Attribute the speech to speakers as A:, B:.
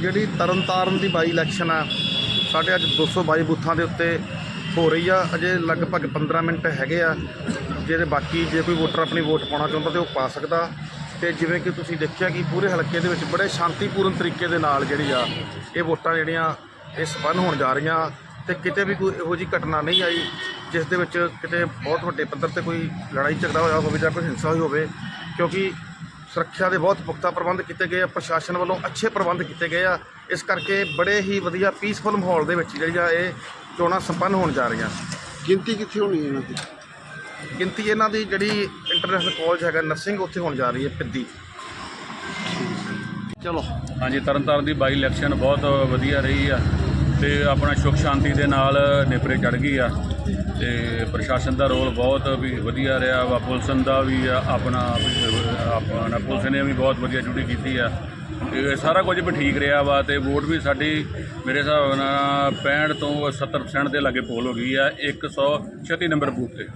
A: ਜਿਹੜੀ ਤਰਨਤਾਰਨ ਦੀ ਬਾਈ ਇਲੈਕਸ਼ਨ ਆ, ਸਾਡੇ ਅੱਜ 222 ਬੂਥਾਂ ਦੇ ਉੱਤੇ ਹੋ ਰਹੀ ਆ। ਅਜੇ ਲਗਭਗ 15 ਮਿੰਟ ਹੈਗੇ ਆ। ਜਿਹਦੇ ਬਾਕੀ ਜੇ ਕੋਈ ਵੋਟਰ ਆਪਣੀ ਵੋਟ ਪਾਉਣਾ ਚਾਹੁੰਦਾ ਤੇ ਉਹ ਪਾ ਸਕਦਾ। ਤੇ ਜਿਵੇਂ ਕਿ ਤੁਸੀਂ ਦੇਖਿਆ ਕਿ ਪੂਰੇ ਹਲਕੇ ਦੇ ਵਿੱਚ ਬੜੇ ਸ਼ਾਂਤੀਪੂਰਨ ਤਰੀਕੇ ਦੇ ਨਾਲ ਜਿਹੜੀ ਆ, ਇਹ ਵੋਟਾਂ ਜਿਹੜੀਆਂ ਇਹ ਸੰਪੰਨ ਹੋਣ ਜਾ ਰਹੀਆਂ। ਤੇ ਕਿਤੇ ਵੀ ਕੋਈ ਇਹੋ ਜਿਹੀ ਘਟਨਾ ਨਹੀਂ ਆਈ, ਜਿਸ ਦੇ ਵਿੱਚ ਕਿਤੇ ਬਹੁਤ ਵੱਡੇ ਪੱਧਰ ਤੇ ਕੋਈ ਲੜਾਈ ਝਗੜਾ ਹੋਇਆ ਹੋਵੇ ਜਾਂ ਕੋਈ ਹਿੰਸਾ ਹੋਈ ਹੋਵੇ, ਕਿਉਂਕਿ ਸੁਰੱਖਿਆ ਦੇ ਬਹੁਤ ਪੁਖਤਾ ਪ੍ਰਬੰਧ ਕੀਤੇ ਗਏ ਆ ਪ੍ਰਸ਼ਾਸਨ ਵੱਲੋਂ ਅੱਛੇ ਪ੍ਰਬੰਧ ਕੀਤੇ ਗਏ ਆ। ਇਸ ਕਰਕੇ ਬੜੇ ਹੀ ਵਧੀਆ ਪੀਸਫੁਲ ਮਾਹੌਲ ਦੇ ਵਿੱਚ ਜਿਹੜੀਆਂ ਇਹ ਚੋਣਾਂ ਸੰਪੰਨ ਹੋਣ ਜਾ ਰਹੀਆਂ।
B: ਗਿਣਤੀ ਕਿੱਥੇ ਹੋਣੀ ਹੈ ਇਹਨਾਂ ਦੀ?
A: ਗਿਣਤੀ ਇਹਨਾਂ ਦੀ ਜਿਹੜੀ ਇੰਟਰਨੈਸ਼ਨਲ ਕਾਲਜ ਹੈਗਾ ਨਰਸਿੰਗ ਉੱਥੇ ਹੋਣ ਜਾ ਰਹੀ ਹੈ ਪਿੱਦੀ
B: ਚਲੋ।
C: ਹਾਂਜੀ ਤਰਨਤਾਰਨ ਦੀ ਬਾਈ ਇਲੈਕਸ਼ਨ ਬਹੁਤ ਵਧੀਆ ਰਹੀ ਆ ਤੇ ਆਪਣਾ ਸੁਖ ਸ਼ਾਂਤੀ ਦੇ ਨਾਲ ਨੇਪਰੇ ਚੜ ਗਈ ਆ ਤੇ ਪ੍ਰਸ਼ਾਸਨ ਦਾ ਰੋਲ ਬਹੁਤ ਵੀ ਵਧੀਆ ਰਿਹਾ ਵਾ ਪੁਲਿਸ ਦਾ ਵੀ ਆ, ਆਪਣਾ ਆਪਣਾ ਪੁਲਿਸ ਨੇ ਵੀ ਬਹੁਤ ਵਧੀਆ ਡਿਊਟੀ ਕੀਤੀ ਆ। ਇਹ ਸਾਰਾ ਕੁਝ ਵੀ ਠੀਕ ਰਿਹਾ ਵਾ ਤੇ ਵੋਟ ਵੀ ਸਾਡੀ ਮੇਰੇ ਹਿਸਾਬ ਨਾਲ 65 ਤੋਂ 70% ਦੇ ਲਾਗੇ ਪੋਲ ਹੋ ਗਈ ਆ 136 ਨੰਬਰ ਬੂਥ ਤੇ।